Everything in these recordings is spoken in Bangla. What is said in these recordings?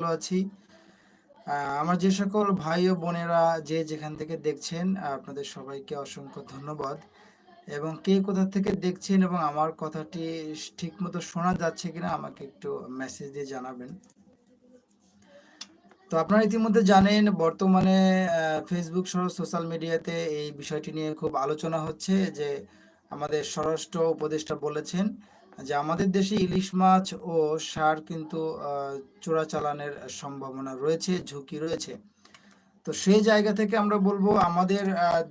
ভালো আছি আমার যে সকল ভাই ও বোনেরা যে যেখান থেকে দেখছেন আপনাদের সবাইকে অসংখ্য ধন্যবাদ। এবং কে কোথা থেকে দেখছেন এবং আমার কথাটি ঠিক মতো শোনা যাচ্ছে কিনা আমাকে একটু মেসেজ দিয়ে জানাবেন। তো আপনারা ইতিমধ্যে জানেন, বর্তমানে ফেসবুক সহ সোশ্যাল মিডিয়াতে এই বিষয়টি নিয়ে খুব আলোচনা হচ্ছে যে আমাদের স্বরাষ্ট্র উপদেষ্টা বলেছেন যে আমাদের দেশে ইলিশ মাছ ও সার কিন্তু চোরাচালানের সম্ভাবনা রয়েছে, ঝুঁকি রয়েছে। তো সেই জায়গা থেকে আমরা বলব, আমাদের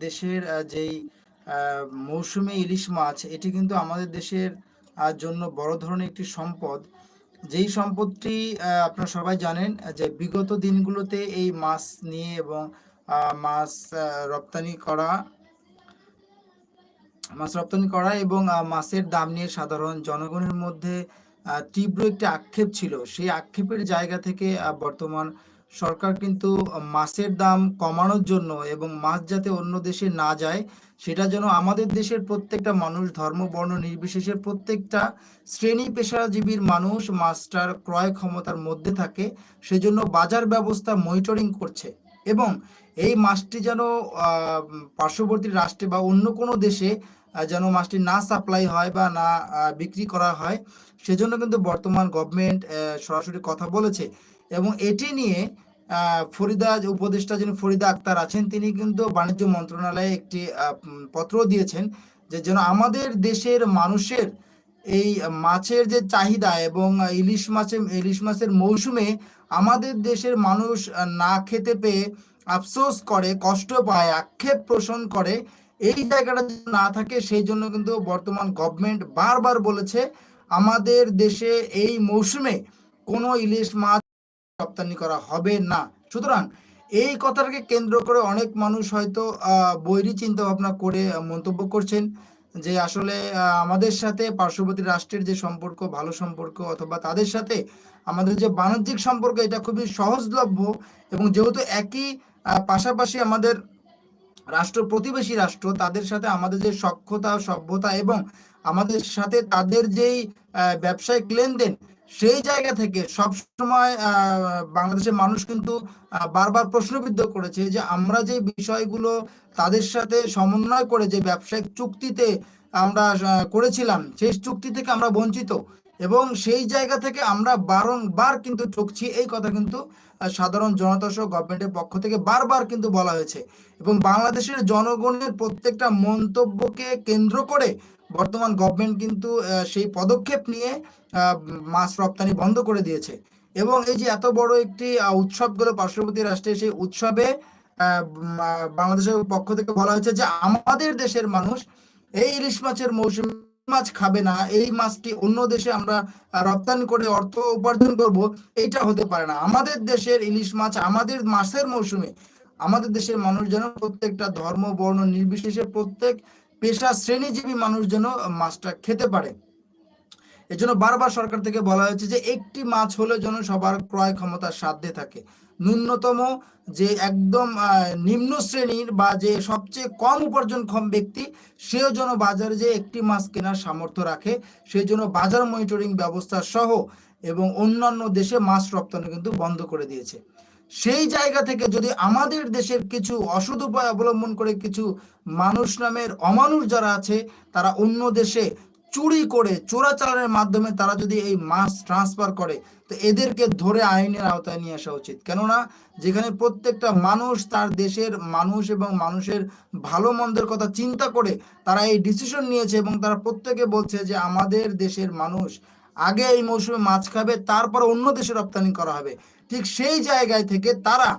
দেশের যেই মৌসুমি ইলিশ মাছ, এটি কিন্তু আমাদের দেশের জন্য বড় ধরনের একটি সম্পদ। যেই সম্পদটি আপনারা সবাই জানেন যে বিগত দিনগুলোতে এই মাছ নিয়ে এবং মাছ রপ্তানি করা মাছ রপ্তানি করা এবং মাছের দাম নিয়ে সাধারণ জনগণের মধ্যে তীব্র একটি আক্ষেপ ছিল। সেই আক্ষেপের জায়গা থেকে বর্তমান সরকার কিন্তু মাছের দাম কমানোর জন্য এবং মাছ যাতে অন্য দেশে না যায়, সেটা যেন আমাদের দেশের প্রত্যেকটা মানুষ, ধর্ম, বর্ণ নির্বিশেষে প্রত্যেকটা শ্রেণি পেশাজীবীর মানুষ মাছটার ক্রয় ক্ষমতার মধ্যে থাকে, সেজন্য বাজার ব্যবস্থা মনিটরিং করছে। এবং এই মাছটি যেন পার্শ্ববর্তী রাষ্ট্রে বা অন্য কোনো দেশে যেন মাছটি না সাপ্লাই হয় বা না বিক্রি করা হয়। সেজন্য কিন্তু বর্তমান গভর্নমেন্ট সরাসরি কথা বলেছে। এবং এটি নিয়ে ফরিদা উপদেষ্টা যিনি ফরিদা আক্তার আছেন, তিনি কিন্তু বাণিজ্য মন্ত্রণালয়ে একটি পত্র দিয়েছেন যে যেন আমাদের দেশের মানুষের এই মাছের যে চাহিদা এবং ইলিশ মাছের ইলিশ মাছের মৌসুমে আমাদের দেশের মানুষ না খেতে পেয়ে আফসোস করে, কষ্ট পায়, আক্ষেপ পোষণ করে এই জায়গাটা না থাকে, সেই জন্য কিন্তু বর্তমান গভর্নমেন্ট বারবার বলেছে, আমাদের দেশে এই মৌসুমে কোনো ইলিশ মাছ রপ্তানি করা হবে না। সুতরাং এই কথাটাকে কেন্দ্র করে অনেক মানুষ হয়তো বৈরী চিন্তা ভাবনা করে মন্তব্য করছেন যে আসলে আমাদের সাথে পার্শ্ববর্তী রাষ্ট্রের যে সম্পর্ক, ভালো সম্পর্ক অথবা তাদের সাথে আমাদের যে বাণিজ্যিক সম্পর্ক, এটা খুবই সহজলভ্য এবং যেহেতু একই পাশাপাশি আমাদের রাষ্ট্র, প্রতিবেশী রাষ্ট্র, তাদের সাথে আমাদের যে সক্ষতা, সভ্যতা এবং আমাদের সাথে তাদের যেই ব্যবসায়িক লেনদেন, সেই জায়গা থেকে সবসময় বাংলাদেশের মানুষ কিন্তু বারবার প্রশ্নবিদ্ধ করেছে যে আমরা যে বিষয়গুলো তাদের সাথে সমন্বয় করে যে ব্যবসায়িক চুক্তিতে আমরা করেছিলাম, সেই চুক্তি থেকে আমরা বঞ্চিত। এবং সেই জায়গা থেকে আমরা বারংবার কিন্তু ঠকছি। এই কথা কিন্তু সাধারণ জনতা সহ গভর্নমেন্টের পক্ষ থেকে বারবার কিন্তু বলা হয়েছে। এবং বাংলাদেশের জনগণের প্রত্যেকটা মন্তব্যকে কেন্দ্র করে বর্তমান গভর্নমেন্ট কিন্তু সেই পদক্ষেপ নিয়ে মাছ রপ্তানি বন্ধ করে দিয়েছে। এবং এই যে এত বড় একটি উৎসব পার্শ্ববর্তী রাষ্ট্রে সেই উৎসবে বাংলাদেশের পক্ষ থেকে বলা হয়েছে যে আমাদের দেশের মানুষ এই ইলিশ মাছের মৌসুম মাছ খাবে না, এই মাছটি অন্য দেশে আমরা রপ্তানি করে অর্থ উপার্জন করব, এইটা হতে পারে না। আমাদের দেশের ইলিশ মাছ আমাদের মাছের মৌসুমে, আমাদের দেশের মানুষ যেন প্রত্যেকটা ধর্ম, বর্ণ, নির্বিশেষে প্রত্যেক পেশা শ্রেণীজীবী মানুষ যেন মাছটা খেতে পারে। এজন্য বারবার সরকার থেকে বলা হয়েছে যে, একটি মাছ হলে যেন সবার ক্রয় ক্ষমতার সাধ্যে থাকে। ন্যূনতম যে একদম নিম্ন শ্রেণির বা যে সবচেয়ে কম উপার্জনক্ষম ব্যক্তি, সেও যেন বাজারে যে একটি মাছ কেনার সামর্থ্য রাখে। সেই জন্য বাজার মনিটরিং ব্যবস্থা সহ এবং অন্যান্য দেশে মাছ রপ্তানি কিন্তু বন্ধ করে দিয়েছে। সেই জায়গা থেকে যদি আমাদের দেশের কিছু অসৎ উপায় অবলম্বন করে কিছু মানুষ নামের অমানুষ যারা আছে, তারা অন্য দেশে চুরি করে চোরাচালানের মাধ্যমে তারা যদি এই মাছ ট্রান্সফার করে, তো এদেরকে ধরে আইনের আওতায় নিয়ে আসা উচিত। কেননা যেখানে প্রত্যেকটা মানুষ তার দেশের মানুষ এবং মানুষের ভালো মন্দের কথা চিন্তা করে, তারা এই ডিসিশন নিয়েছে এবং তারা প্রত্যেকে বলছে যে আমাদের দেশের মানুষ আগে এই মৌসুমে মাছ খাবে, তারপর অন্য দেশে রপ্তানি করা হবে। ঠিক সেই জায়গায় থেকে তারা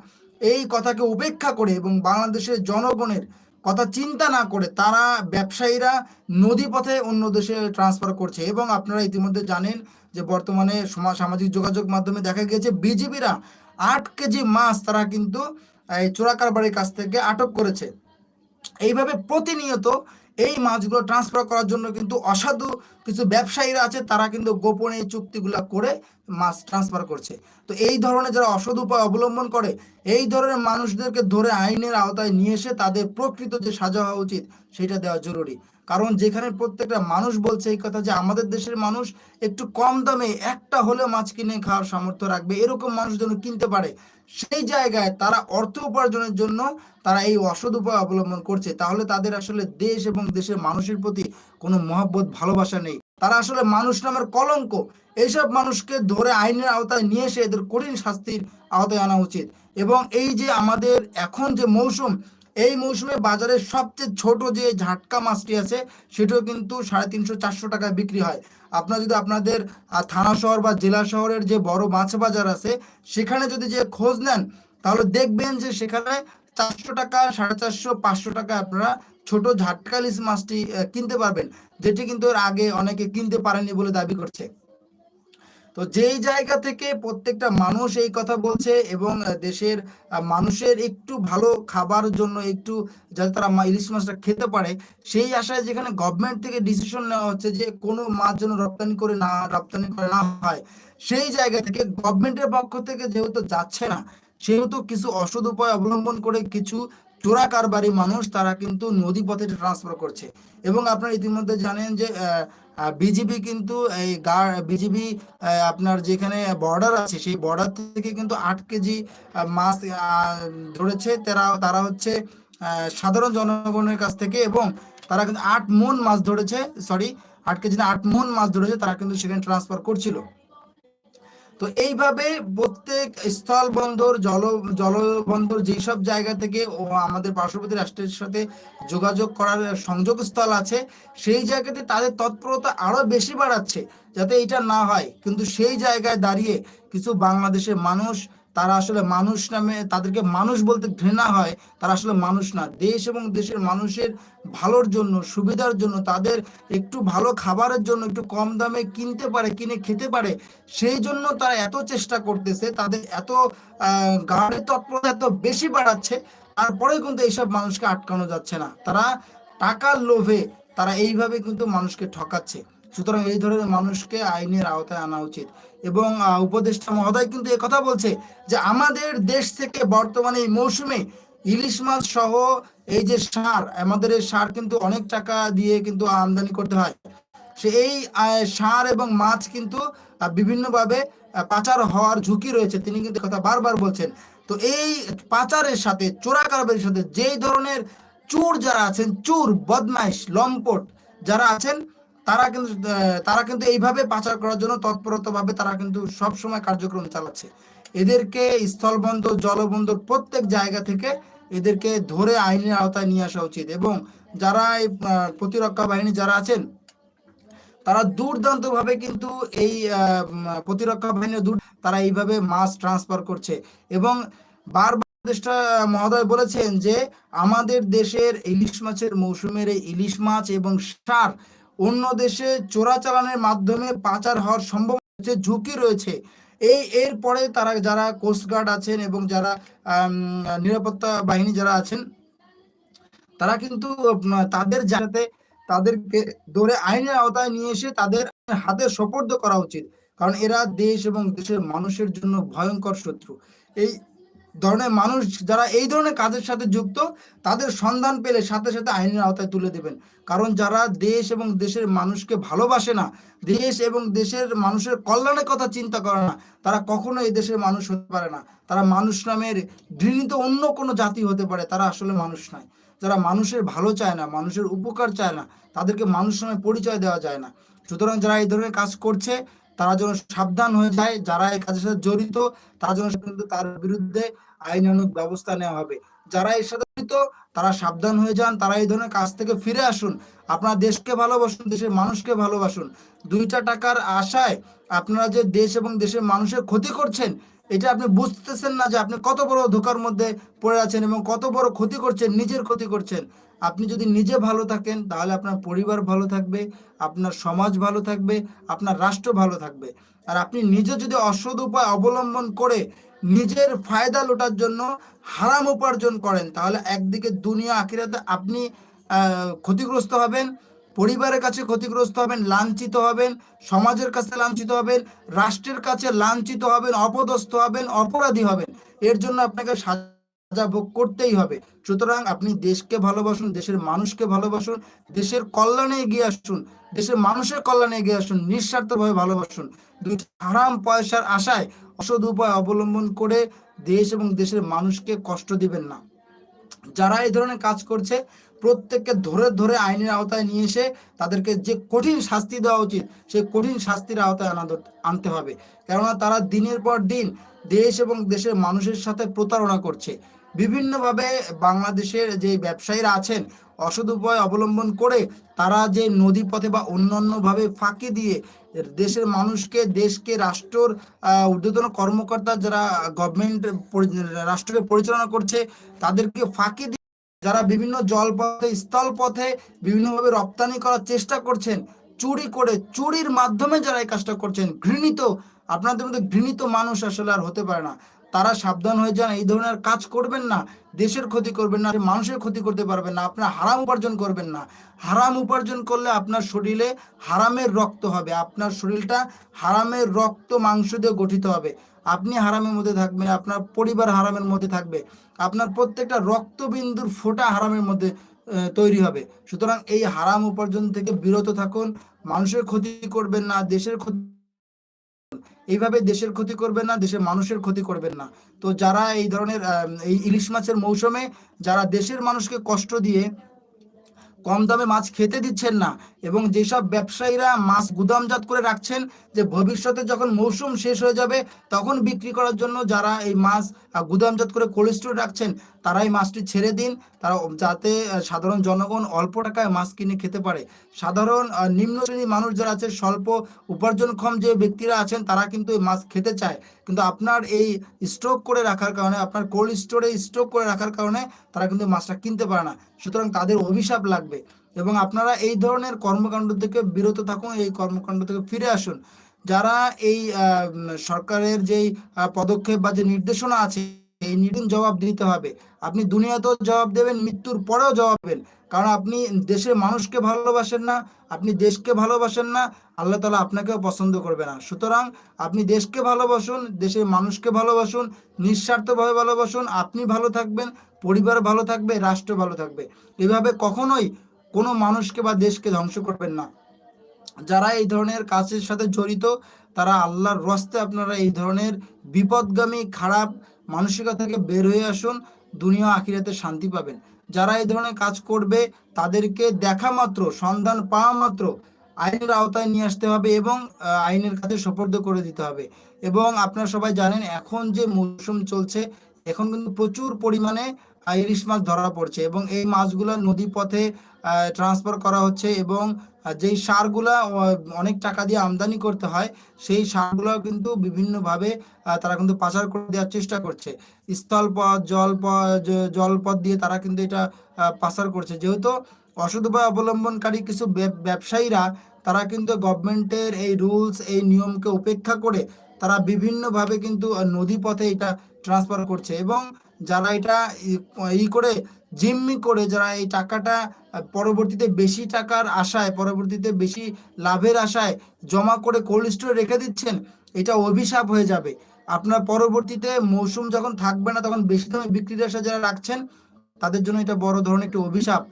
এই কথাকে উপেক্ষা করে এবং বাংলাদেশের জনগণের কথা চিন্তা না করে তারা ব্যবসায়ীরা নদী পথে অন্য দেশে ট্রান্সফার করছে এবং আপনারা ইতিমধ্যে জানেন যে বর্তমানে সমা- সামাজিক যোগাযোগ মাধ্যমে দেখা গিয়েছে বিজিবিরা আট কেজি মাছ তারা কিন্তু এই চোরাকারবারের কাছ থেকে আটক করেছে। এইভাবে প্রতিনিয়ত এই মাছগুলো ট্রান্সফার করার জন্য কিন্তু অসাধু কিছু ব্যবসায়ীরা আছে, তারা কিন্তু গোপনে চুক্তিগুলা করে মাছ ট্রান্সফার করছে। তো এই ধরনের যারা অসৎ উপায় অবলম্বন করে, এই ধরনের মানুষদেরকে ধরে আইনের আওতায় নিয়ে এসে তাদের প্রকৃত যে সাজা হওয়া উচিত, সেটা দেওয়া জরুরি। কারণ যেখানে প্রত্যেকটা মানুষ বলছে এই কথা যে আমাদের দেশের মানুষ একটু কম দামে একটা হলেও মাছ কিনে খাওয়ার সামর্থ্য রাখবে, এরকম মানুষ যেন কিনতে পারে। সেই জায়গায় তারা অর্থ উপার্জনের জন্য তারা এই অসৎ উপায় অবলম্বন করছে। তাহলে তাদের আসলে দেশ এবং দেশের মানুষের প্রতি কোনো মহব্বত, ভালোবাসা নেই। তারা আসলে মানুষ নামের কলঙ্ক। এইসব মানুষকে ধরে আইনের আওতায় নিয়ে এসে এদের কঠিন শাস্তির আওতায় আনা উচিত। এবং এই যে আমাদের এখন যে মৌসুম এই মৌসুমে বাজারে সবচেয়ে ছোট যে ঝাটকা মাছটি আছে, সেটাও কিন্তু সাড়ে তিনশো চারশো টাকায় বিক্রি হয়। আপনার যদি আপনাদের থানা শহর বা জেলা শহরের যে বড় মাছ বাজার আছে, সেখানে যদি যে খোঁজ নেন, তাহলে দেখবেন যে সেখানে চারশো টাকা, সাড়ে চারশো, পাঁচশো টাকা আপনারা ছোট ঝাটকা ইলিশ মাছটি কিনতে পারবেন, যেটি কিন্তু এর আগে অনেকে কিনতে পারেনি বলে দাবি করছে। তো যেই জায়গা থেকে প্রত্যেকটা মানুষ এই কথা বলছে এবং দেশের মানুষের একটু ভালো খাবার জন্য একটু যাতে তারা ইলিশ মাছটা খেতে পারে, সেই আশায় যেখানে গভর্নমেন্ট থেকে ডিসিশন নেওয়া হচ্ছে যে কোনো মাছ যেন রপ্তানি করে না, রপ্তানি করে না হয়, সেই জায়গা থেকে গভর্নমেন্টের পক্ষ থেকে যেহেতু যাচ্ছে না, সেহেতু কিছু অসৎ উপায় অবলম্বন করে কিছু চোরা কারবারি মানুষ, তারা কিন্তু নদী পথে ট্রান্সফার করছে। এবং আপনারা ইতিমধ্যে জানেন যে বিজিবি কিন্তু এই বিজিবি আপনার যেখানে বর্ডার আছে, সেই বর্ডার থেকে কিন্তু আট কেজি মাছ ধরেছে। তারা তারা হচ্ছে সাধারণ জনগণের কাছ থেকে এবং তারা কিন্তু আট মন মাছ ধরেছে সরি আট কেজি না, আট মন মাছ ধরেছে, তারা কিন্তু সেখানে ট্রান্সফার করছিল। তো এইভাবে প্রত্যেক স্থল বন্দর, জল জলবন্দর যেসব জায়গা থেকে ও আমাদের পার্শ্ববর্তী রাষ্ট্রের সাথে যোগাযোগ করার সংযোগ স্থল আছে, সেই জায়গাতে তাদের তৎপরতা আরও বেশি বাড়াচ্ছে, যাতে এটা না হয়। কিন্তু সেই জায়গায় দাঁড়িয়ে কিছু বাংলাদেশের মানুষ তারা আসলে মানুষ নামে, তাদেরকে মানুষ বলতে ঘৃণা হয়, তারা আসলে মানুষ না। দেশ এবং দেশের মানুষের ভালোর জন্য, সুবিধার জন্য, তাদের একটু ভালো খাবারের জন্য একটু কম দামে কিনতে পারে, কিনে খেতে পারে, সেই জন্য তারা এত চেষ্টা করতেছে, তাদের এত গাড়ির তৎপরতা এত বেশি বাড়াচ্ছে তারপরে কিন্তু এইসব মানুষকে আটকানো যাচ্ছে না। তারা টাকার লোভে তারা এইভাবে কিন্তু মানুষকে ঠকাচ্ছে। সুতরাং এই ধরনের মানুষকে আইনের আওতায় আনা উচিত। এবং উপদেষ্টা মহোদয় কিন্তু কথা বলছে যে আমাদের দেশ থেকে বর্তমানে এই মৌসুমে ইলিশ মাছ সহ এই যে সার, আমাদের এই সার কিন্তু অনেক টাকা দিয়ে কিন্তু আমদানি করতে হয়। সে এই সার এবং মাছ কিন্তু বিভিন্নভাবে পাচার হওয়ার ঝুঁকি রয়েছে। তিনি কিন্তু কথা বারবার বলছেন। তো এই পাচারের সাথে, চোরা কারবারির সাথে যেই ধরনের চোর যারা আছেন, চোর, বদমাইশ, লম্পট যারা আছেন তারা কিন্তু তারা কিন্তু এইভাবে পাচার করার জন্য তৎপরতভাবে তারা কিন্তু সব সময় কার্যক্রম চালাচ্ছে। এদেরকে স্থলবন্দর, জলবন্দর প্রত্যেক জায়গা থেকে এদেরকে ধরে আইনের আওতায় নিয়ে আসা উচিত এবং যারা এই প্রতিরক্ষা বাহিনী যারা আছেন, তারা দুর্দান্ত ভাবে কিন্তু এই প্রতিরক্ষা বাহিনীর দূর, তারা এইভাবে মাছ ট্রান্সফার করছে এবং বারবার উপদেষ্টা মহোদয় বলেছেন যে আমাদের দেশের ইলিশ মাছের মৌসুমের এই ইলিশ মাছ এবং সার অন্য দেশে চোরাচালানের মাধ্যমে পাচার হওয়ার সম্ভব হচ্ছে ঝুঁকি রয়েছে। এই এর পরে তারা যারা কোস্টগার্ড আছেন এবং যারা নিরাপত্তা বাহিনী যারা আছেন, তারা কিন্তু তাদের যাতে তাদেরকে ধরে আইনের আওতায় নিয়ে এসে তাদের হাতে সোপর্দ করা উচিত। কারণ এরা দেশ এবং দেশের মানুষের জন্য ভয়ঙ্কর শত্রু। এই ধরনের মানুষ যারা এই ধরনের কাজের সাথে যুক্ত, তাদের সন্ধান পেলে সাথে সাথে আইনের আওতায় তুলে দেবেন। কারণ যারা দেশ এবং দেশের মানুষকে ভালোবাসে না, দেশ এবং দেশের মানুষের কল্যাণের কথা চিন্তা করে না, তারা কখনো এই দেশের মানুষ হতে পারে না। তারা মানুষ নামের ঘৃণিত অন্য কোনো জাতি হতে পারে, তারা আসলে মানুষ নয়। যারা মানুষের ভালো চায় না, মানুষের উপকার চায় না, তাদেরকে মানুষ নামে পরিচয় দেওয়া যায় না। সুতরাং যারা এই ধরনের কাজ করছে তারা যেন সাবধান হয়ে যায়, যারা এই কাজের সাথে জড়িত, তারা যেন কিন্তু তার বিরুদ্ধে আইনানুগ ব্যবস্থা নেওয়া হবে। যারা এর সাথে জড়িত, তারা সাবধান হয়ে যান, তারা এই ধরনের কাজ থেকে ফিরে আসুন। আপনার দেশকে ভালোবাসুন, দেশের মানুষকে ভালোবাসুন। দুইটা টাকার আশায় আপনারা যে দেশ এবং দেশের মানুষের ক্ষতি করছেন, এটা আপনি বুঝতেছেন না যে আপনি কত বড় ধোকার মধ্যে পড়ে আছেন এবং কত বড় ক্ষতি করছেন, নিজের ক্ষতি করছেন। আপনি যদি নিজে ভালো থাকেন, তাহলে আপনার পরিবার ভালো থাকবে, আপনার সমাজ ভালো থাকবে, আপনার রাষ্ট্র ভালো থাকবে। আর আপনি নিজে যদি অসৎ উপায় অবলম্বন করে নিজের ফায়দা লোটার জন্য হারাম উপার্জন করেন, তাহলে একদিকে দুনিয়া আখিরাতে আপনি ক্ষতিগ্রস্ত হবেন, পরিবারের কাছে ক্ষতিগ্রস্ত হবেন, লাঞ্ছিত হবেন, সমাজের কাছে লাঞ্ছিত হবেন, রাষ্ট্রের কাছে লাঞ্ছিত হবেন, অপদস্থ হবেন, অপরাধী হবেন। এর জন্য আপনাকে সাজা ভোগ করতেই হবে। সুতরাং আপনি দেশকে ভালোবাসুন, দেশের মানুষকে ভালোবাসুন, দেশের কল্যাণে এগিয়ে আসুন, দেশের মানুষের কল্যাণে এগিয়ে আসুন, নিঃস্বার্থভাবে ভালোবাসুন। দুই হারাম পয়সার আশায় অসদ উপায় অবলম্বন করে দেশ এবং দেশের মানুষকে কষ্ট দিবেন না। যারা এই ধরনের কাজ করছে, প্রত্যেককে ধরে ধরে আইনের আওতায় নিয়ে এসে তাদেরকে যে কঠিন শাস্তি দেওয়া উচিত, সেই কঠিন শাস্তির আওতায় আনা আনতে হবে। কেননা তারা দিনের পর দিন দেশ এবং দেশের মানুষের সাথে প্রতারণা করছে। বিভিন্নভাবে বাংলাদেশের যে ব্যবসায়ীরা আছেন অসদ উপায় অবলম্বন করে তারা যে নদী পথে বা অন্যান্যভাবে ফাঁকি দিয়ে দেশের মানুষকে, দেশকে, রাষ্ট্রর ঊর্ধ্বতন কর্মকর্তা যারা গভর্নমেন্ট রাষ্ট্রকে পরিচালনা করছে, তাদেরকে ফাঁকি দিয়ে যারা বিভিন্ন জলপথে, স্থলপথে বিভিন্নভাবে রপ্তানি করার চেষ্টা করছেন, চুরি করে, চুরির মাধ্যমে যারা এই কাজটা করছেন, ঘৃণিত, আপনাদের মধ্যে ঘৃণিত মানুষ আসলে আর হতে পারে না। তারা সাবধান হয়ে যান, এই ধরনের কাজ করবেন না, দেশের ক্ষতি করবেন না মানুষের ক্ষতি করতে পারবেন না, আপনার হারাম উপার্জন করবেন না। হারাম উপার্জন করলে আপনার শরীরে হারামের রক্ত হবে, আপনার শরীরটা হারামের রক্ত মাংস দিয়ে গঠিত হবে। আপনি হারামের মধ্যে থাকবেন, আপনার পরিবার হারামের মধ্যে থাকবে, আপনার প্রত্যেকটা রক্তবিন্দুর ফোটা হারামের মধ্যে তৈরি হবে। সুতরাং এই হারাম উপার্জন থেকে বিরত থাকুন, মানুষের ক্ষতি করবেন না, দেশের ক্ষতি এইভাবে দেশের ক্ষতি করবেন না, দেশের মানুষের ক্ষতি করবেন না। তো যারা এই ধরনের এই ইলিশ মাছের মৌসুমে, যারা দেশের মানুষকে কষ্ট দিয়ে কম দামে মাছ খেতে দিচ্ছেন না। এবং যেসব ব্যবসায়ীরা মাছ গুদামজাত করে রাখছেন, যে ভবিষ্যতে যখন মৌসুম শেষ হয়ে যাবে, তখন বিক্রি করার জন্য যারা এই মাছ গুদামজাত করে কোল্ড স্টোরে রাখছেন তারা এই মাছটি ছেড়ে দিন। তারা যাতে সাধারণ জনগণ অল্প টাকায় মাছ কিনে খেতে পারে। সাধারণ নিম্ন শ্রেণির মানুষ যারা আছে, স্বল্প উপার্জনক্ষম যে ব্যক্তিরা আছেন, তারা কিন্তু এই মাছ খেতে চায়। কিন্তু আপনার এই স্টক করে রাখার কারণে, আপনার কোল্ড স্টোরে স্টক করে রাখার কারণে তারা কিন্তু মাছটা কিনতে পারে না। সুতরাং তাদের অভিশাপ লাগবে। এবং আপনারা এই ধরনের কর্মকাণ্ড থেকে বিরত থাকুন, এই কর্মকাণ্ড থেকে ফিরে আসুন। যারা এই সরকারের যেই পদক্ষেপ বা যে নির্দেশনা আছে এই নির্দিন জবাব দিতে হবে। আপনি দুনিয়াতেও জবাব দেবেন, মৃত্যুর পরেও জবাব দেবেন। কারণ আপনি দেশের মানুষকে ভালোবাসেন না, আপনি দেশকে ভালোবাসেন না, আল্লাহ তালা আপনাকেও পছন্দ করবে না। সুতরাং আপনি দেশকে ভালোবাসুন, দেশের মানুষকে ভালোবাসুন, নিঃস্বার্থভাবে ভালোবাসুন, আপনি ভালো থাকবেন, পরিবার ভালো থাকবে, রাষ্ট্র ভালো থাকবে। এভাবে কখনোই কোনো মানুষকে বা দেশকে ধ্বংস করবেন না। যারা এই ধরনের কাজের সাথে জড়িত, তারা আল্লাহর রস্তে আপনারা এই ধরনের বিপদগামী, খারাপ মানসিকতা থেকে বের হয়ে আসুন, দুনিয়া আখিরাতে শান্তি পাবেন। যারা এই ধরনের কাজ করবে, তাদেরকে দেখা মাত্র, সন্ধান পাওয়া মাত্র আইনের আওতায় নিয়ে আসতে হবে এবং আইনের কাছে সোপর্দ করে দিতে হবে। এবং আপনারা সবাই জানেন, এখন যে মৌসুম চলছে, এখন কিন্তু প্রচুর পরিমাণে ইলিশ মাছ ধরা পড়ছে এবং এই মাছগুলো নদী পথে ট্রান্সফার করা হচ্ছে এবং যেই সারগুলা অনেক টাকা দিয়ে আমদানি করতে হয় সেই সারগুলো কিন্তু বিভিন্নভাবে তারা কিন্তু পাচার করে দেওয়ার চেষ্টা করছে। স্থলপথ জলপথ জলপথ দিয়ে তারা কিন্তু এটা পাচার করছে। যেহেতু অসৎ উপায় অবলম্বনকারী কিছু ব্যবসায়ীরা তারা কিন্তু গভর্নমেন্টের এই রুলস এই নিয়মকে উপেক্ষা করে তারা বিভিন্নভাবে কিন্তু আহ, নদী পথে এটা ট্রান্সফার করছে। এবং যারা এটা ই- করে, জিম্মি করে, যারা এই টাকাটা পরবর্তীতে বেশি টাকার আশায়, পরবর্তীতে বেশি লাভের আশায় জমা করে কোল্ড স্টোরে রেখে দিচ্ছেন, এটা অভিশাপ হয়ে যাবে। আপনার পরবর্তীতে মৌসুম যখন থাকবে না, তখন বেশি দামে বিক্রির আশা যারা রাখছেন, তাদের জন্য এটা বড় ধরনের একটি অভিশাপ।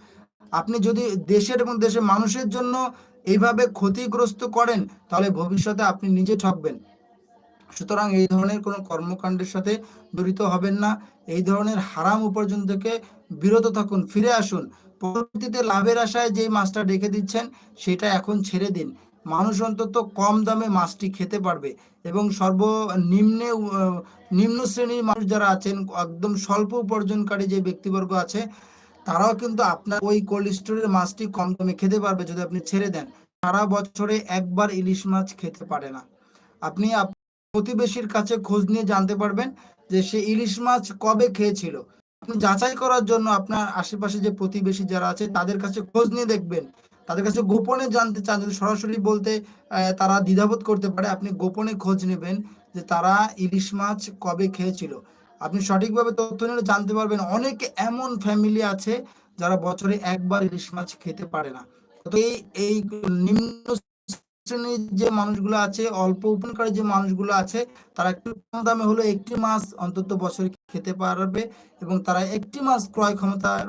আপনি যদি দেশের এবং দেশের মানুষের জন্য এইভাবে ক্ষতিগ্রস্ত করেন, তাহলে ভবিষ্যতে আপনি নিজে ঠকবেন। সুতরাং এই ধরনের কোনো কর্মকাণ্ডের সাথে জড়িত হবেন না। এই ধরনের হারাম উপার্জন থেকে বিরত থাকুন, ফিরে আসুন। পরবর্তীতে লাভের আশায় যে মাছটা রেখে দিচ্ছেন, সেটা এখন ছেড়ে দিন। মানুষ অন্তত কম দামে মাছটি খেতে পারবে এবং সর্বনিম্নে নিম্ন শ্রেণির মানুষ যারা আছেন, একদম স্বল্প উপার্জনকারী যে ব্যক্তিবর্গ আছে, তারাও কিন্তু আপনার ওই কোল্ড স্টোরের মাছটি কম দামে খেতে পারবে যদি আপনি ছেড়ে দেন। সারা বছরে একবার ইলিশ মাছ খেতে পারে না। আপনি আপ- প্রতিবেশীর কাছে খোঁজ নিয়ে জানতে পারবেন যে সে ইলিশ মাছ কবে খেয়েছিল। আপনি যাচাই করার জন্য আপনার আশেপাশে যে প্রতিবেশী যারা আছে, তাদের কাছে খোঁজ নিয়ে দেখবেন। তাদের কাছে গোপনে জানতে চান, যদি সরাসরি বলতে তারা দ্বিধাবোধ করতে পারে, আপনি গোপনে খোঁজ নেবেন যে তারা ইলিশ মাছ কবে খেয়েছিল। আপনি সঠিকভাবে তথ্য নিলে জানতে পারবেন, অনেক এমন ফ্যামিলি আছে যারা বছরে একবার ইলিশ মাছ খেতে পারে না। এই নিম্ন শ্রেণির যে মানুষগুলো আছে, অল্প উপার্জনকারী যে মানুষগুলো আছে, তারা একটু কম দামে হলো একটি মাছ অন্তত বছরে খেতে পারবে এবং তারা একটি মাছ ক্রয় ক্ষমতার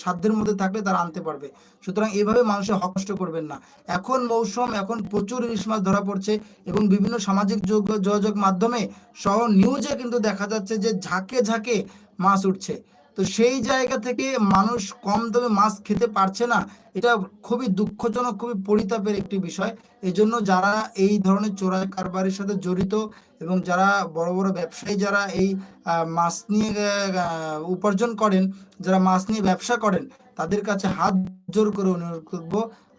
সাধ্যের মধ্যে থাকলে তারা আনতে পারবে। সুতরাং এভাবে মানুষের হক করবেন না। এখন মৌসুম, এখন প্রচুর ইলিশ মাছ ধরা পড়ছে এবং বিভিন্ন সামাজিক যোগ- যোগাযোগ মাধ্যমে সহ নিউজে কিন্তু দেখা যাচ্ছে যে ঝাঁকে ঝাঁকে মাছ উঠছে। তো সেই জায়গা থেকে মানুষ কম দামে মাছ খেতে পারছে না। এটা খুবই দুঃখজনক, খুবই পরিতাপের একটি বিষয়। এই জন্য যারা এই ধরনের চোরাই কারবারের সাথে জড়িত এবং যারা বড় বড় ব্যবসায়ী যারা এই মাছ নিয়ে উপার্জন করেন, যারা মাছ নিয়ে ব্যবসা করেন, তাদের কাছে হাত জোর করে অনুরোধ করব,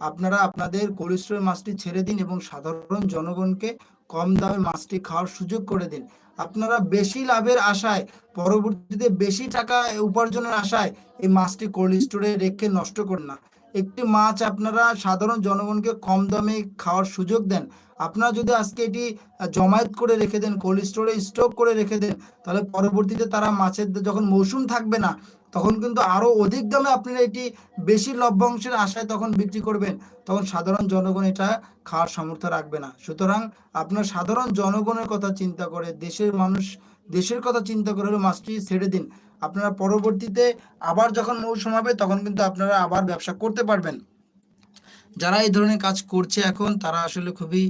আপনারা আপনাদের কোলেস্ট্রল মাছটি ছেড়ে দিন এবং সাধারণ জনগণকে কম দামে মাছটি খাওয়ার সুযোগ করে দিন। আপনারা বেশি লাভের আশায়, পরবর্তীতে বেশি টাকা উপার্জনের আশায় এই মাছটি কোল্ড স্টোরে রেখে নষ্ট করুন না। একটি মাছ আপনারা সাধারণ জনগণকে কম দামে খাওয়ার সুযোগ দেন। আপনারা যদি আজকে এটি জমায়েত করে রেখে দেন কোল্ড স্টোরে স্টক করে রেখে দেন, তাহলে পরবর্তীতে তারা মাছের যখন মৌসুম থাকবে না তখন কিন্তু আরও অধিক দামে আপনারা এটি বেশি লভ্যাংশের আশায় তখন বিক্রি করবেন। তখন সাধারণ জনগণ এটা খাওয়ার সামর্থ্য রাখবে না। সুতরাং আপনার সাধারণ জনগণের কথা চিন্তা করে, দেশের মানুষ, দেশের কথা চিন্তা করে মাছটি ছেড়ে দিন। আপনারা পরবর্তীতে আবার যখন মৌসুম হবে, তখন কিন্তু আপনারা আবার ব্যবসা করতে পারবেন। যারা এই ধরনের কাজ করছে এখন, তারা আসলে খুবই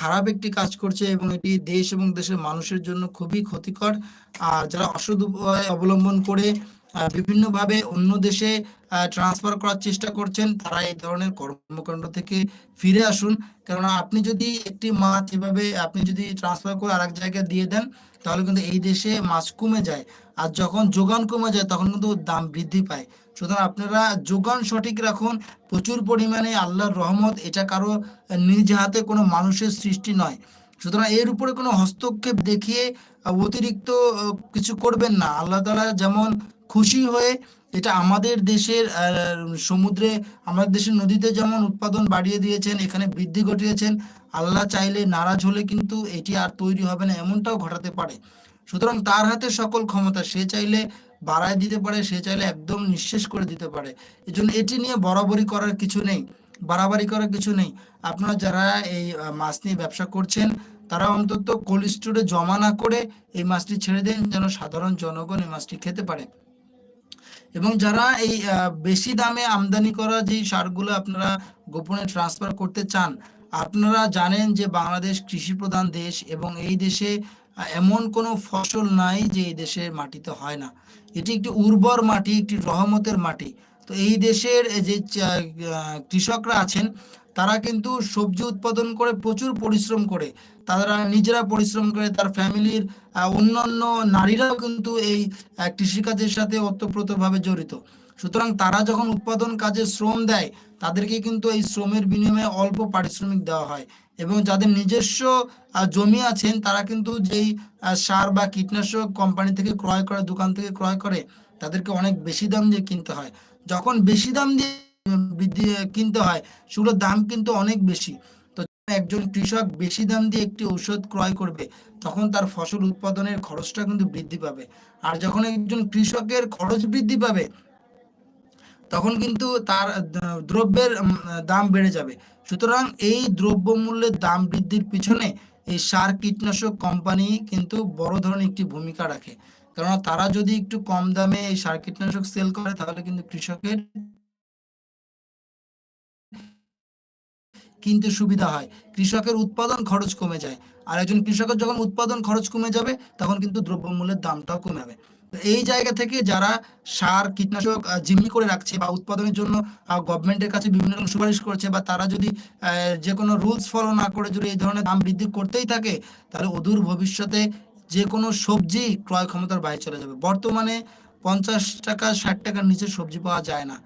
খারাপ একটি কাজ করছে এবং এটি দেশ এবং দেশের মানুষের জন্য খুবই ক্ষতিকর। আর যারা উপায় অবলম্বন করে বিভিন্নভাবে অন্য দেশে ট্রান্সফার করার চেষ্টা করছেন, তারা এই ধরনের কর্মকাণ্ড থেকে ফিরে আসুন। কেননা আপনি যদি একটি মাছ এভাবে আপনি যদি ট্রান্সফার করে আরেক জায়গায় দিয়ে দেন, তাহলে কিন্তু এই দেশে মাছ কমে যায়। আর যখন যোগান কমে যায়, তখন কিন্তু দাম বৃদ্ধি পায়। সুতরাং আপনারা যোগান সঠিক রাখুন। প্রচুর পরিমাণে আল্লাহর রহমত, এটা কারও নিজ হাতে কোনো মানুষের সৃষ্টি নয়। সুতরাং এর উপরে কোনো হস্তক্ষেপ দেখিয়ে অতিরিক্ত কিছু করবেন না। আল্লাহ তাআলা যেমন খুশি হয়ে এটা আমাদের দেশের সমুদ্রে, আমাদের দেশের নদীতে যেমন উৎপাদন বাড়িয়ে দিয়েছেন, এখানে বৃদ্ধি ঘটিয়েছেন, আল্লাহ চাইলে নারাজ হলে কিন্তু এটি আর তৈরি হবে না, এমনটাও ঘটাতে পারে। সুতরাং তার হাতে সকল ক্ষমতা, সে চাইলে বাড়ায় দিতে পারে, সে চাইলে একদম নিঃশেষ করে দিতে পারে। এই জন্য এটি নিয়ে বরাবরি করার কিছু নেই, বাড়াবাড়ি করার কিছু নেই। আপনারা যারা এই মাছ নিয়ে ব্যবসা করছেন, তারা অন্তত কোল্ড স্টোরে জমা না করে এই মাছটি ছেড়ে দেন, যেন সাধারণ জনগণ এই মাছটি খেতে পারে। এবং যারা এই বেশি দামে আমদানি করা যে সারগুলো আপনারা গোপনে ট্রান্সফার করতে চান, আপনারা জানেন যে বাংলাদেশ কৃষি প্রধান দেশ এবং এই দেশে এমন কোনো ফসল নাই যে এই দেশের মাটিতে হয় না। এটি একটি উর্বর মাটি, একটি রহমতের মাটি। তো এই দেশের যে কৃষকরা আছেন তারা কিন্তু সবজি উৎপাদন করে, প্রচুর পরিশ্রম করে। তারা নিজেরা পরিশ্রম করে, তার ফ্যামিলির অন্যান্য নারীরাও কিন্তু এই কৃষিকাজের সাথে ওতপ্রোতভাবে জড়িত। সুতরাং তারা যখন উৎপাদন কাজে শ্রম দেয়, তাদেরকে কিন্তু এই শ্রমের বিনিময়ে অল্প পারিশ্রমিক দেওয়া হয় এবং যাদের নিজস্ব জমি আছেন, তারা কিন্তু যেই সার বা কীটনাশক কোম্পানি থেকে ক্রয় করে, দোকান থেকে ক্রয় করে, তাদেরকে অনেক বেশি দাম দিয়ে কিনতে হয়। যখন বেশি দাম দিয়ে বৃদ্ধি কিনতে হয়। সেগুলোর দাম কিন্তু অনেক বেশি। তো একজন কৃষক বেশি দাম দিয়ে একটি ঔষধ ক্রয় করবে, তখন তার ফসল উৎপাদনের খরচটা কিন্তু বৃদ্ধি পাবে। আর যখন একজন কৃষকের খরচ বৃদ্ধি পাবে, তখন কিন্তু তার দ্রব্যের দাম বেড়ে যাবে। সুতরাং এই দ্রব্যমূল্যের দাম বৃদ্ধির পিছনে এই সার কীটনাশক কোম্পানি কিন্তু বড় ধরনের একটি ভূমিকা রাখে। কেননা তারা যদি একটু কম দামে এই সার কীটনাশক সেল করে, তাহলে কিন্তু কৃষকের কিনতে সুবিধা হয়। কৃষকের উৎপাদন খরচ কমে যায়। আর একজন কৃষকের যখন উৎপাদন খরচ কমে যাবে, তখন কিন্তু দ্রব্যমূল্যের দামটাও কমে যাবে। এই জায়গা থেকে যারা সার, কীটনাশক জিম্মি করে রাখছে বা উৎপাদনের জন্য গভর্নমেন্টের কাছে বিভিন্ন রকম সুপারিশ করছে বা তারা যদি যে কোনো রুলস ফলো না করে যদি এই ধরনের দাম বৃদ্ধি করতেই থাকে, তাহলে অদূর ভবিষ্যতে যে কোনো সবজি ক্রয় ক্ষমতার বাইরে চলে যাবে। বর্তমানে পঞ্চাশ টাকা, ষাট টাকার নিচে সবজি পাওয়া যায় না।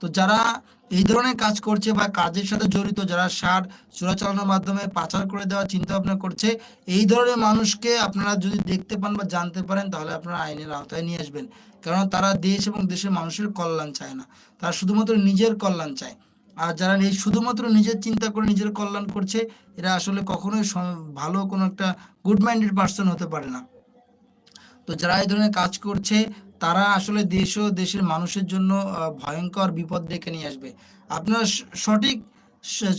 তো যারা এই ধরনের কাজ করছে বা কাজের সাথে জড়িত যারা সার চোরাচালানোর মাধ্যমে পাচার করে দেওয়ার চিন্তা ভাবনা করছে, এই ধরনের মানুষকে আপনারা যদি দেখতে পান বা জানতে পারেন, তাহলে আপনারা আইনের আওতায় নিয়ে আসবেন। কারণ তারা দেশ এবং দেশের মানুষের কল্যাণ চায় না। তারা শুধুমাত্র নিজের কল্যাণ চায়। আর যারা এই শুধুমাত্র নিজের চিন্তা করে নিজের কল্যাণ করছে, এরা আসলে কখনোই ভালো কোনো একটা গুড মাইন্ডেড পার্সন হতে পারে না। তো যারা এই ধরনের কাজ করছে তারা আসলে দেশ ও দেশের মানুষের জন্য ভয়ঙ্কর বিপদ ডেকে নিয়ে আসবে। আপনার সঠিক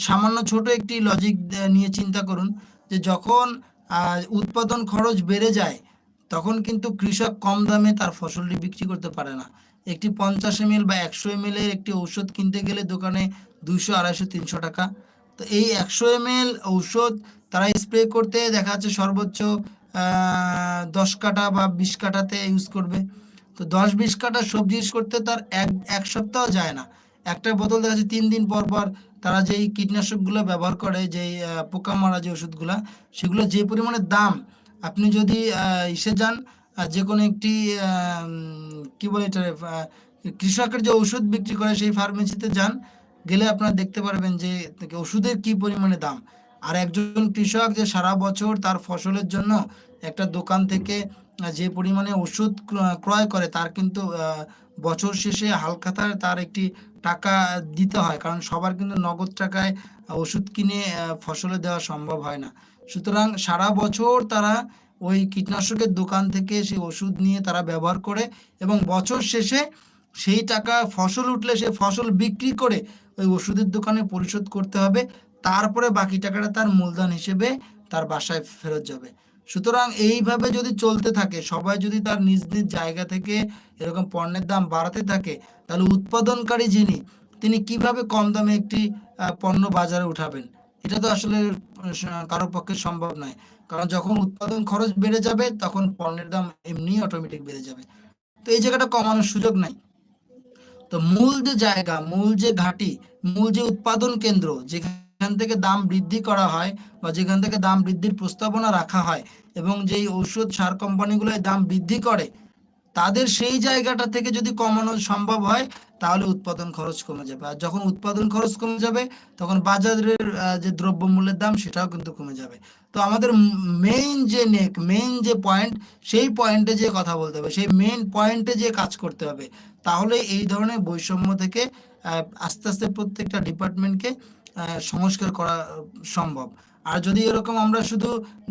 সামান্য ছোট একটি লজিক নিয়ে চিন্তা করুন যে যখন উৎপাদন খরচ বেড়ে যায়, তখন কিন্তু কৃষক কম দামে তার ফসলটি বিক্রি করতে পারে না। একটি পঞ্চাশ এম বা একশো এম এর একটি ঔষধ কিনতে গেলে দোকানে দুইশো, আড়াইশো, তিনশো টাকা। তো এই একশো এম ঔষধ তারা স্প্রে করতে দেখা যাচ্ছে সর্বোচ্চ দশ কাঠা বা বিশ কাঠাতে ইউজ করবে। তো দশ বিশ কাঠা সবজি করতে তার এক এক সপ্তাহ যায় না। একটা বোতল দেখা যাচ্ছে তিন দিন পর পর তারা যেই কীটনাশকগুলো ব্যবহার করে, যেই পোকা মারা যে ওষুধগুলো, সেগুলো যে পরিমাণে দাম, আপনি যদি ইসে যান যে কোনো একটি কি বলে এটা কৃষকের যে ওষুধ বিক্রি করে সেই ফার্মেসিতে যান, গেলে আপনারা দেখতে পারবেন যে ওষুধের কি পরিমাণে দাম। আর একজন কৃষক যে সারা বছর তার ফসলের জন্য একটা দোকান থেকে যে পরিমাণে ওষুধ ক্রয় করে তার কিন্তু বছর শেষে হালখাতায় তার একটি টাকা দিতে হয়। কারণ সবার কিন্তু নগদ টাকায় ওষুধ কিনে ফসলে দেওয়া সম্ভব হয় না। সুতরাং সারা বছর তারা ওই কীটনাশকের দোকান থেকে সেই ওষুধ নিয়ে তারা ব্যবহার করে এবং বছর শেষে সেই টাকা ফসল উঠলে সে ফসল বিক্রি করে ওই ওষুধের দোকানে পরিশোধ করতে হবে। তারপরে বাকি টাকাটা তার মূলধন হিসেবে তার বাসায় ফেরত যাবে। সুতরাং এইভাবে যদি চলতে থাকে সবাই যদি তার নিজ নিজ জায়গা থেকে এরকম পণ্যের দাম বাড়াতে থাকে তাহলে উৎপাদনকারী যিনি তিনি কীভাবে কম দামে একটি পণ্য বাজারে উঠাবেন? এটা তো আসলে আহ, কারও পক্ষে সম্ভব নয়। কারণ যখন উৎপাদন খরচ বেড়ে যাবে তখন পণ্যের দাম এমনি অটোমেটিক বেড়ে যাবে। তো এই জায়গাটা কমানোর সুযোগ নাই। তো মূল যে জায়গা মূল যে ঘাঁটি মূল যে উৎপাদন কেন্দ্র যেখান থেকে দাম বৃদ্ধি করা হয় বা যেখান থেকে দাম বৃদ্ধির প্রস্তাবনা রাখা হয় এবং যেই ঔষধ সার কোম্পানিগুলো দাম বৃদ্ধি করে, তাদের সেই জায়গাটা থেকে যদি কমানো সম্ভব হয়, তাহলে উৎপাদন খরচ কমে যাবে। আর যখন উৎপাদন খরচ কমে যাবে, তখন বাজারের যে দ্রব্যমূল্যের দাম, সেটাও কিন্তু কমে যাবে। তো আমাদের মেইন যে নেক মেইন যে পয়েন্ট সেই পয়েন্টে যে কথা বলতে হবে, সেই মেইন পয়েন্টে যে কাজ করতে হবে, তাহলে এই ধরনের বৈষম্য থেকে আস্তে আস্তে প্রত্যেকটা ডিপার্টমেন্টকে সংস্কার করা সম্ভব। আর যদি এরকম আমরা শুধু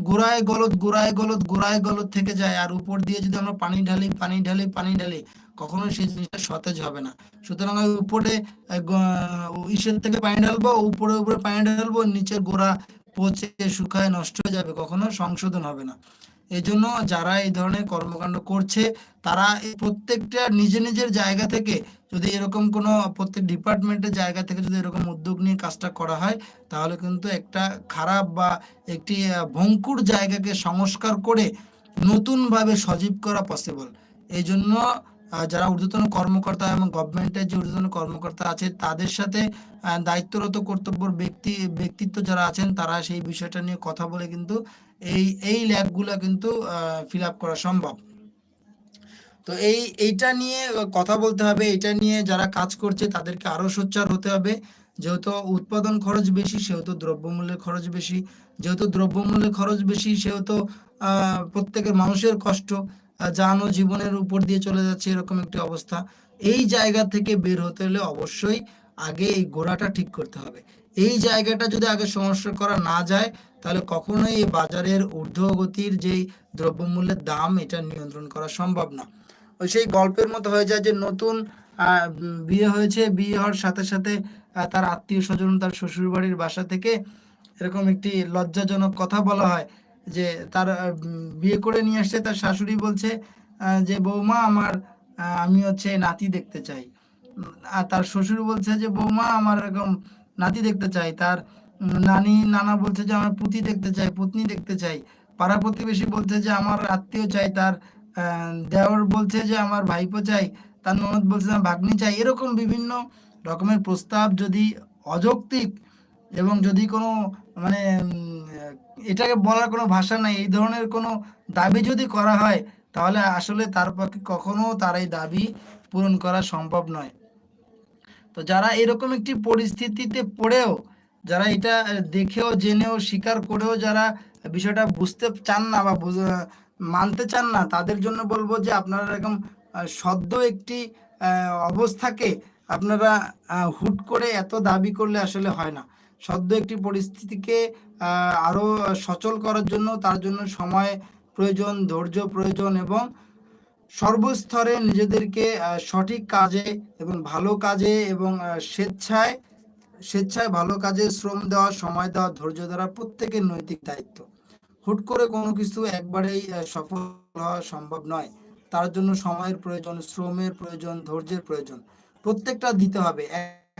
গোড়ায় গলদ গোড়ায় গলদ গোড়ায় গলদ থেকে যায়, আর উপর দিয়ে যদি আমরা পানি ঢালি পানি ঢালি পানি ঢালি, কখনো সেই জিনিসটা সতেজ হবে না। সুতরাং ওই উপরে ইসের থেকে পানি ঢালবো, উপরে উপরে পানি ঢালবো, নিচের গোড়া পচে, শুকায়, নষ্ট হয়ে যাবে, কখনো সংশোধন হবে না। এই জন্য যারা এই ধরনের কর্মকাণ্ড করছে, তারা প্রত্যেকটা নিজের নিজের জায়গা থেকে যদি এরকম কোনো প্রত্যেক ডিপার্টমেন্টের জায়গা থেকে যদি এরকম উদ্যোগ নিয়ে কাজটা করা হয়, তাহলে কিন্তু একটা খারাপ বা একটি ভঙ্কুর জায়গাকে সংস্কার করে নতুনভাবে সজীব করা পসিবল এই জন্য যারা ঊর্ধ্বতন কর্মকর্তা এবং গভর্নমেন্টের যে ঊর্ধ্বতন কর্মকর্তা আছে, তাদের সাথে দায়িত্বরত কর্তব্যর ব্যক্তি, ব্যক্তিত্ব যারা আছেন, তারা সেই বিষয়টা নিয়ে কথা বলে কিন্তু এই এই ল্যাবগুলো কিন্তু ফিল আপ করা সম্ভব। তো এই, এইটা নিয়ে কথা বলতে হবে। এটা নিয়ে যারা কাজ করছে, তাদেরকে আরও সোচ্চার হতে হবে। যেহেতু উৎপাদন খরচ বেশি, সেহেতু দ্রব্যমূল্যের খরচ বেশি। যেহেতু দ্রব্যমূল্যের খরচ বেশি, সেহেতু প্রত্যেকের মানুষের কষ্ট ও জীবনের উপর দিয়ে চলে যাচ্ছে, এরকম একটি অবস্থা। এই জায়গা থেকে বের হতে হলে অবশ্যই আগে এই গোড়াটা ঠিক করতে হবে। এই জায়গাটা যদি আগে সমস্যা করা না যায়, তাহলে কখনোই এই বাজারের ঊর্ধ্বগতির যেই দ্রব্যমূল্যের দাম, এটা নিয়ন্ত্রণ করা সম্ভব না। ওই সেই গল্পের মতো হয়ে যায় যে নতুন বিয়ে হয়েছে, বিয়ে হওয়ার সাথে সাথে তার আত্মীয় স্বজন, তার শ্বশুর বাড়ির বাসা থেকে এরকম একটি লজ্জাজনক কথা বলা হয় যে তার বিয়ে করে নিয়ে আসছে, তার শাশুড়ি বলছে যে বৌমা আমার আমি হচ্ছে নাতি দেখতে চাই। আর তার শ্বশুর বলছে যে বৌমা আমার এরকম নাতি দেখতে চাই। তার নানি, নানা বলছে যে আমার পুতি দেখতে চাই, পুতনি দেখতে চাই। পাড়া প্রতিবেশী বলছে যে আমার আত্মীয় চাই, তার দেওর বলছে যে, আমার ভাইপো চাই তার ননদ বলছে, আমার ভাগ্নি চাই। এরকম বিভিন্ন রকমের প্রস্তাব যদি অযৌক্তিক এবং যদি কোনো মানে এটাকে বলার কোনো ভাষা নাই, এই ধরনের কোনো দাবি যদি করা হয়, তাহলে আসলে তার পক্ষে কখনো তার এই দাবি পূরণ করা সম্ভব নয়। তো যারা এরকম একটি পরিস্থিতিতে পড়েও, যারা এটা দেখেও, জেনেও, স্বীকার করেও, যারা বিষয়টা বুঝতে চান না বা মানতে চান না, তাদের জন্য বলব যে আপনারা এরকম সদ্য একটি অবস্থাকে আপনারা হুট করে এত দাবি করলে আসলে হয় না। সদ্য একটি পরিস্থিতিকে আরও সচল করার জন্য, তার জন্য সময় প্রয়োজন, ধৈর্য প্রয়োজন এবং সর্বস্তরে নিজেদেরকে সঠিক কাজে এবং ভালো কাজে এবং স্বেচ্ছায় স্বেচ্ছায় ভালো কাজে শ্রম দেওয়া, সময় দেওয়া, ধৈর্য ধরা প্রত্যেকের নৈতিক দায়িত্ব। হুট করে কোনো কিছু একবারেই সফল হওয়া সম্ভব নয়। তার জন্য সময়ের প্রয়োজন, শ্রমের প্রয়োজন, ধৈর্যের প্রয়োজন। প্রত্যেকটা দিতে হবে।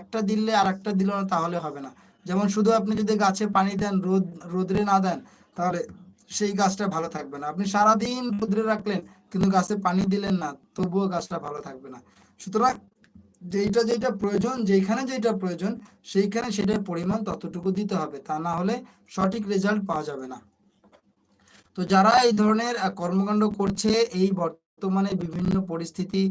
একটা দিলে আর একটা দিল না, তাহলে হবে না। যেমন শুধু আপনি যদি গাছে পানি দেন, রোদ, রোদরে না দেন, তাহলে সেই গাছটা ভালো থাকবে না। আপনি সারাদিন রোদরে রাখলেন, কিন্তু গাছে পানি দিলেন না, তবুও গাছটা ভালো থাকবে না। সুতরাং যেইটা যেটা প্রয়োজন যেখানে যেটা প্রয়োজন, সেইখানে সেটার পরিমাণ ততটুকু দিতে হবে। তা না হলে সঠিক রেজাল্ট পাওয়া যাবে না। তো যারা এই ধরনের কর্মকাণ্ড করছে এই বর্তমানে বিভিন্ন পরিস্থিতি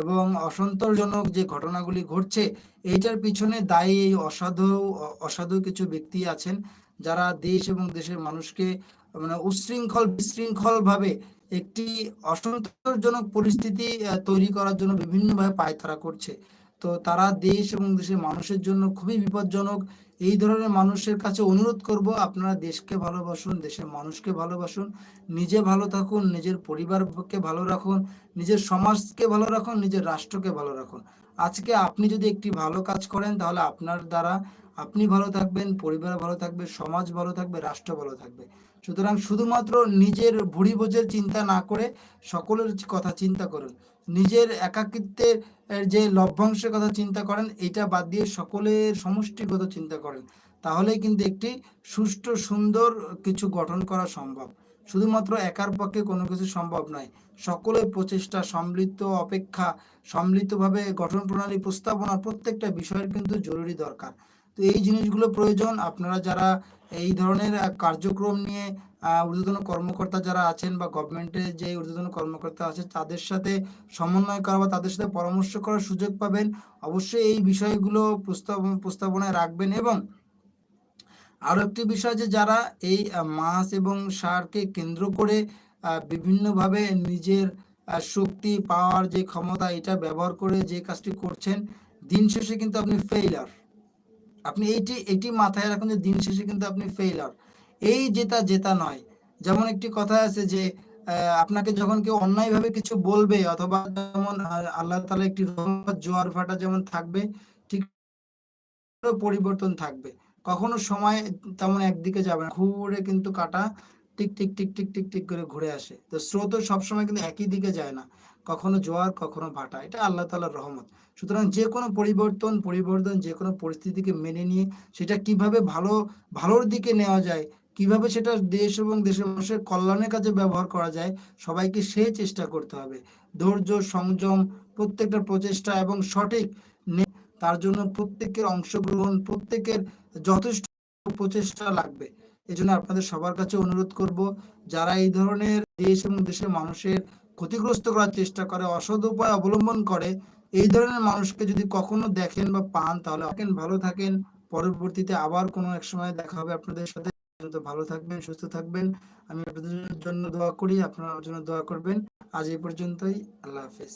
এবং অসন্তোষজনক যে ঘটনাগুলি ঘটছে, এইটার পিছনে দায়ী এই অসাধু অসাধু কিছু ব্যক্তি আছেন যারা দেশ এবং দেশের মানুষকে মানে উচ্ছৃঙ্খল বিশৃঙ্খল ভাবে একটি অসন্তোষজনক পরিস্থিতি তৈরি করার জন্য বিভিন্নভাবে পায়তারা করছে। তো তারা দেশ এবং দেশের মানুষের জন্য খুবই বিপজ্জনক। এই ধরনের মানুষের কাছে অনুরোধ করব, আপনারা দেশকে ভালোবাসুন, দেশের মানুষকে ভালোবাসুন। নিজে ভালো থাকুন, নিজের পরিবারকে ভালো রাখুন, নিজের সমাজকে ভালো রাখুন, নিজের রাষ্ট্রকে ভালো রাখুন। আজকে আপনি যদি একটি ভালো কাজ করেন, তাহলে আপনার দ্বারা আপনি ভালো থাকবেন, পরিবার ভালো থাকবে, সমাজ ভালো থাকবে, রাষ্ট্র ভালো থাকবে। সুতরাং শুধুমাত্র নিজের ভুড়ি বোঝের চিন্তা না করে সকলের কথা চিন্তা করুন। নিজের একাকিত্বের যে লভ্যাংশের কথা চিন্তা করেন, এটা বাদ দিয়ে সকলের সমষ্টিগত চিন্তা করেন, তাহলেই কিন্তু একটি সুষ্ঠু, সুন্দর কিছু গঠন করা সম্ভব। শুধুমাত্র একার পক্ষে কোনো কিছু সম্ভব নয়, সকলের প্রচেষ্টা, সম্মিলিত অপেক্ষা, সম্মিলিতভাবে গঠন প্রণালী, প্রস্তাবনা প্রত্যেকটা বিষয়ের কিন্তু জরুরি দরকার। তো এই জিনিসগুলো প্রয়োজন। আপনারা যারা এই ধরনের কার্যক্রম নিয়ে ঊর্ধ্বতন কর্মকর্তা যারা আছেন বা গভর্নমেন্টের যে ঊর্ধ্বতন কর্মকর্তা আছে, তাদের সাথে সমন্বয় করা বা তাদের সাথে পরামর্শ করার সুযোগ পাবেন। অবশ্যই এই বিষয়গুলো প্রস্তাব, প্রস্তাবনায় রাখবেন এবং আরও একটি বিষয় যে যারা এই মাছ এবং সারকে কেন্দ্র করে বিভিন্নভাবে নিজের শক্তি পাওয়ার যে ক্ষমতা, এটা ব্যবহার করে যে কাজটি করছেন, দিন শেষে কিন্তু আপনি ফেইলার আপনি এইটি এটি মাথায় রাখুন যে দিন শেষে কিন্তু আপনি ফেইলার এই জেতা জেতা নয়। যেমন একটি কথা আছে যে আপনাকে যখন কেউ অন্যায়ভাবে কিছু বলবে অথবা যেমন আল্লাহ তাআলা একটি জোয়ার ভাটা যেমন থাকবে, ঠিক পরিবর্তন থাকবে। কখনো সময় তেমন একদিকে যাবে না। ঘুরে কিন্তু কাটা tick tick tick tick tick tick করে ঘুরে আসে। তো স্রোত সবসময় কিন্তু একই দিকে যায় না। কখনো জোয়ার, কখনো ভাটা, এটা আল্লাহ তাআলার রহমত। সুতরাং যে কোনো পরিবর্তন পরিবর্তন যে কোনো পরিস্থিতিকে মেনে নিয়ে সেটা কীভাবে ভালো, ভালোর দিকে নেওয়া যায়, কীভাবে সেটা দেশ এবং দেশের মানুষের কল্যাণের কাজে ব্যবহার করা যায়, সবাইকে সে চেষ্টা করতে হবে। ধৈর্য, সংযম প্রত্যেকটা প্রচেষ্টা এবং সঠিক তার জন্য প্রত্যেকের অংশগ্রহণ, প্রত্যেকের যথেষ্ট প্রচেষ্টা লাগবে। এই জন্য আপনাদের সবার কাছে অনুরোধ করব, যারা এই ধরনের দেশ এবং দেশের মানুষের ক্ষতিগ্রস্ত করার চেষ্টা করে, অসৎ উপায় অবলম্বন করে, এই ধরনের মানুষকে যদি কখনো দেখেন বা পান, তাহলে থাকেন, ভালো থাকেন। পরবর্তীতে আবার কোনো এক সময় দেখা হবে আপনাদের সাথে। ভালো থাকবেন, সুস্থ থাকবেন। আমি আপনাদের জন্য দোয়া করি, আপনারা জন্য দোয়া করবেন। আজ এই পর্যন্তই। আল্লাহ হাফেজ।